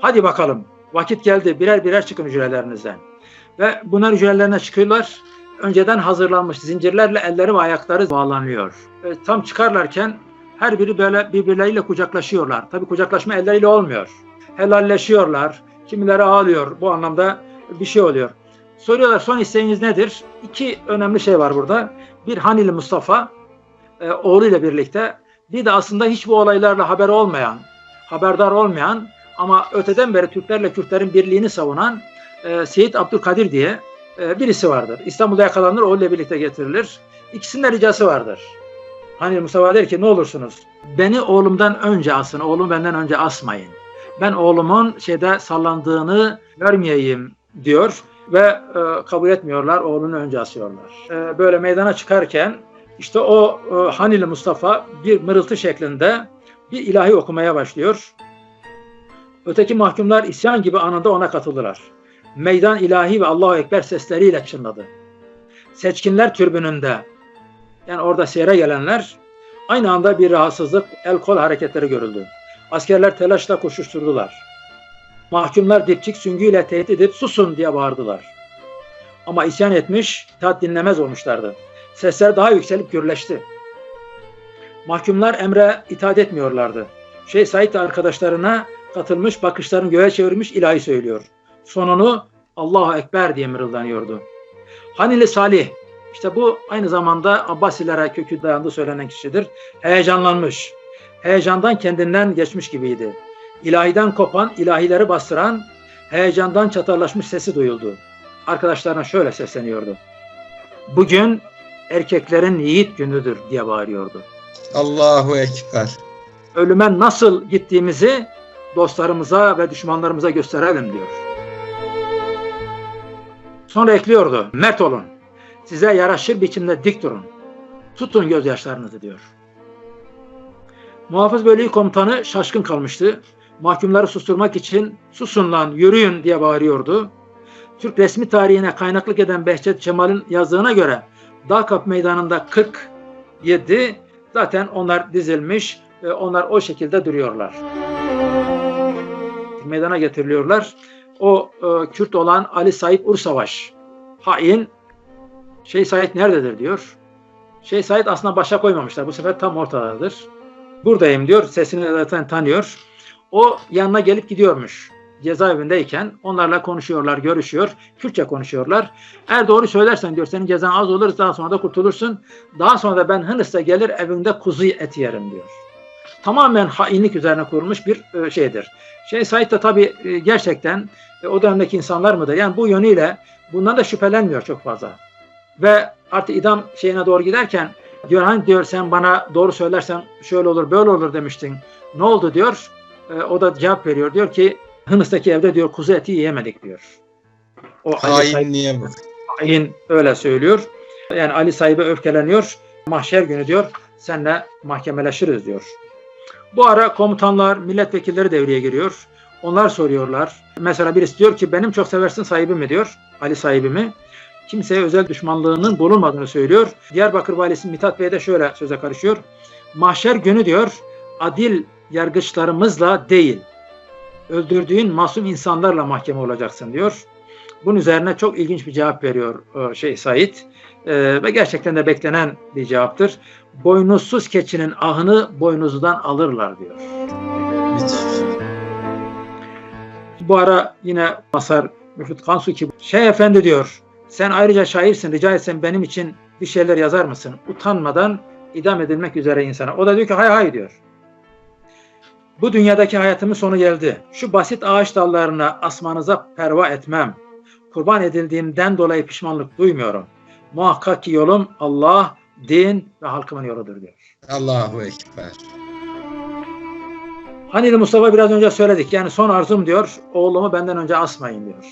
Hadi bakalım vakit geldi birer birer çıkın hücrelerinizden. Ve bunlar hücrelerine çıkıyorlar. Önceden hazırlanmış zincirlerle elleri ve ayakları bağlanıyor. E, tam çıkarlarken her biri böyle birbirleriyle kucaklaşıyorlar. Tabii kucaklaşma elleriyle olmuyor. Helalleşiyorlar. Kimileri ağlıyor. Bu anlamda bir şey oluyor. Soruyorlar son isteğiniz nedir? İki önemli şey var burada. Bir Hanili Mustafa e, oğluyla birlikte bir de aslında hiç bu olaylarla haber olmayan, haberdar olmayan ama öteden beri Türklerle Kürtlerin birliğini savunan e, Seyit Abdülkadir diye e, birisi vardır. İstanbul'da yakalanır, oğluyla birlikte getirilir. İkisinin de ricası vardır. Hani Mustafa der ki ne olursunuz beni oğlumdan önce asın, oğlum benden önce asmayın. Ben oğlumun şeyde sallandığını görmeyeyim diyor ve e, kabul etmiyorlar, oğlunu önce asıyorlar. E, böyle meydana çıkarken işte o e, Hanili Mustafa bir mırıltı şeklinde bir ilahi okumaya başlıyor. Öteki mahkumlar isyan gibi anında ona katıldılar. Meydan ilahi ve Allahu Ekber sesleriyle çınladı. Seçkinler türbününde yani orada seyre gelenler aynı anda bir rahatsızlık, el kol hareketleri görüldü. Askerler telaşla koşuşturdular. Mahkumlar dipçik süngüyle tehdit edip susun diye bağırdılar. Ama isyan etmiş, itaat dinlemez olmuşlardı. Sesler daha yükselip gürleşti. Mahkumlar emre itaat etmiyorlardı. Şeyh Said arkadaşlarına katılmış, bakışlarını göğe çevirmiş ilahi söylüyor. Sonunu Allahu Ekber diye mırıldanıyordu. Hanili Salih, işte bu aynı zamanda Abbasilere kökü dayandığı söylenen kişidir. Heyecanlanmış. Heyecandan kendinden geçmiş gibiydi. İlahiden kopan, ilahileri bastıran, heyecandan çatarlaşmış sesi duyuldu. Arkadaşlarına şöyle sesleniyordu. Bugün erkeklerin yiğit günüdür diye bağırıyordu. Allahu Ekber. Ölüme nasıl gittiğimizi dostlarımıza ve düşmanlarımıza gösterelim diyor. Sonra ekliyordu. Mert olun. Size yaraşır biçimde dik durun. Tutun gözyaşlarınızı diyor. Muhafız bölüğü komutanı şaşkın kalmıştı. Mahkumları susturmak için susun lan yürüyün diye bağırıyordu. Türk resmi tarihine kaynaklık eden Behçet Cemal'in yazdığına göre Dağkap Meydanı'nda 47 zaten onlar dizilmiş ve onlar o şekilde duruyorlar. Meydana getiriliyorlar. O e, Kürt olan Ali Said Ursavaş hain Şeyh Said nerededir diyor. Şeyh Said aslında başa koymamışlar. Bu sefer tam ortadadır. Buradayım diyor. Sesini zaten tanıyor. O yanına gelip gidiyormuş. Cezaevindeyken onlarla konuşuyorlar, görüşüyor. Kürtçe konuşuyorlar. Eğer doğru söylersen diyor senin cezan az olur daha sonra da kurtulursun. Daha sonra da ben Hınıs'ta gelir evinde kuzu eti yerim diyor. Tamamen hainlik üzerine kurulmuş bir e, şeydir. Şeyh Said de tabii e, gerçekten e, o dönemdeki insanlar mıdır? Yani bu yönüyle bundan da şüphelenmiyor çok fazla. Ve artık idam şeyine doğru giderken diyor hani diyor sen bana doğru söylersen şöyle olur böyle olur demiştin. Ne oldu diyor. E, o da cevap veriyor. Diyor ki Hınıs'taki evde diyor kuzu eti yiyemedik diyor. O Hainliğe bak. Hain öyle söylüyor. Yani Ali sahibi öfkeleniyor. Mahşer günü diyor senle mahkemeleşiriz diyor. Bu ara komutanlar, milletvekilleri devreye giriyor. Onlar soruyorlar. Mesela birisi diyor ki benim çok seversin sahibi mi diyor. Ali sahibi mi? Kimseye özel düşmanlığının bulunmadığını söylüyor. Diyarbakır valisi Mithat Bey de şöyle söze karışıyor. Mahşer günü diyor adil yargıçlarımızla değil öldürdüğün masum insanlarla mahkeme olacaksın diyor. Bunun üzerine çok ilginç bir cevap veriyor e, şey Said. E, ve gerçekten de beklenen bir cevaptır. Boynuzsuz keçinin ahını boynuzdan alırlar diyor. Bu ara yine Masar Müfit Kansuki şey efendi diyor. Sen ayrıca şairsin rica etsem benim için bir şeyler yazar mısın? Utanmadan idam edilmek üzere insana. O da diyor ki hay hay diyor. Bu dünyadaki hayatımın sonu geldi. Şu basit ağaç dallarına asmanıza perva etmem. Kurban edildiğimden dolayı pişmanlık duymuyorum. Muhakkak ki yolum Allah, din ve halkımın yoludur diyor. Allahu Ekber. Hani Mustafa biraz önce söyledik. Yani son arzum diyor, oğlumu benden önce asmayın diyor.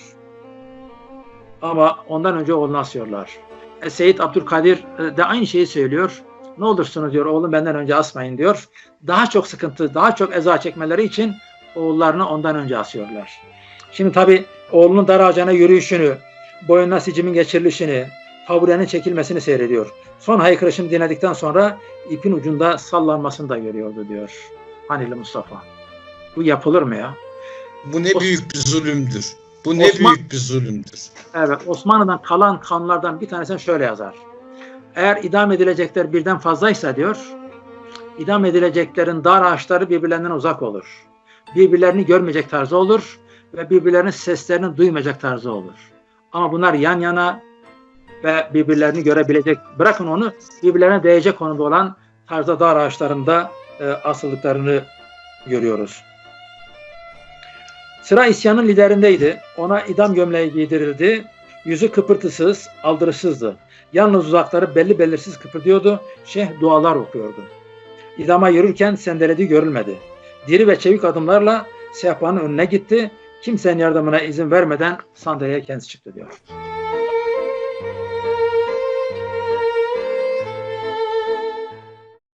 Ama ondan önce oğlunu asıyorlar. E, Seyyid Abdülkadir e, de aynı şeyi söylüyor. Ne olursunuz diyor, oğlum benden önce asmayın diyor. Daha çok sıkıntı, daha çok eza çekmeleri için oğullarını ondan önce asıyorlar. Şimdi tabi oğlunun dar ağacına yürüyüşünü, boyundan sicimin geçirilişini, taburenin çekilmesini seyrediyor. Son haykırışını dinledikten sonra ipin ucunda sallanmasını da görüyordu diyor Hanili Mustafa. Bu yapılır mı ya? Bu ne Os- büyük bir zulümdür. Bu ne Osman- büyük bir zulümdür. Evet, Osmanlı'dan kalan kanunlardan bir tanesini şöyle yazar. Eğer idam edilecekler birden fazlaysa diyor, idam edileceklerin dar ağaçları birbirlerinden uzak olur. Birbirlerini görmeyecek tarzı olur ve birbirlerinin seslerini duymayacak tarzı olur. Ama bunlar yan yana ve birbirlerini görebilecek, bırakın onu birbirlerine değecek konuda olan tarzda dar ağaçlarında e, asıldıklarını görüyoruz. Sıra isyanın liderindeydi. Ona idam gömleği giydirildi. Yüzü kıpırtısız, aldırışsızdı. Yalnız uzakları belli belirsiz kıpırdıyordu. Şeyh dualar okuyordu. İdama yürürken sendelediği görülmedi. Diri ve çevik adımlarla sehpanın önüne gitti. Kimsenin yardımına izin vermeden sandalyeye kendisi çıktı diyor.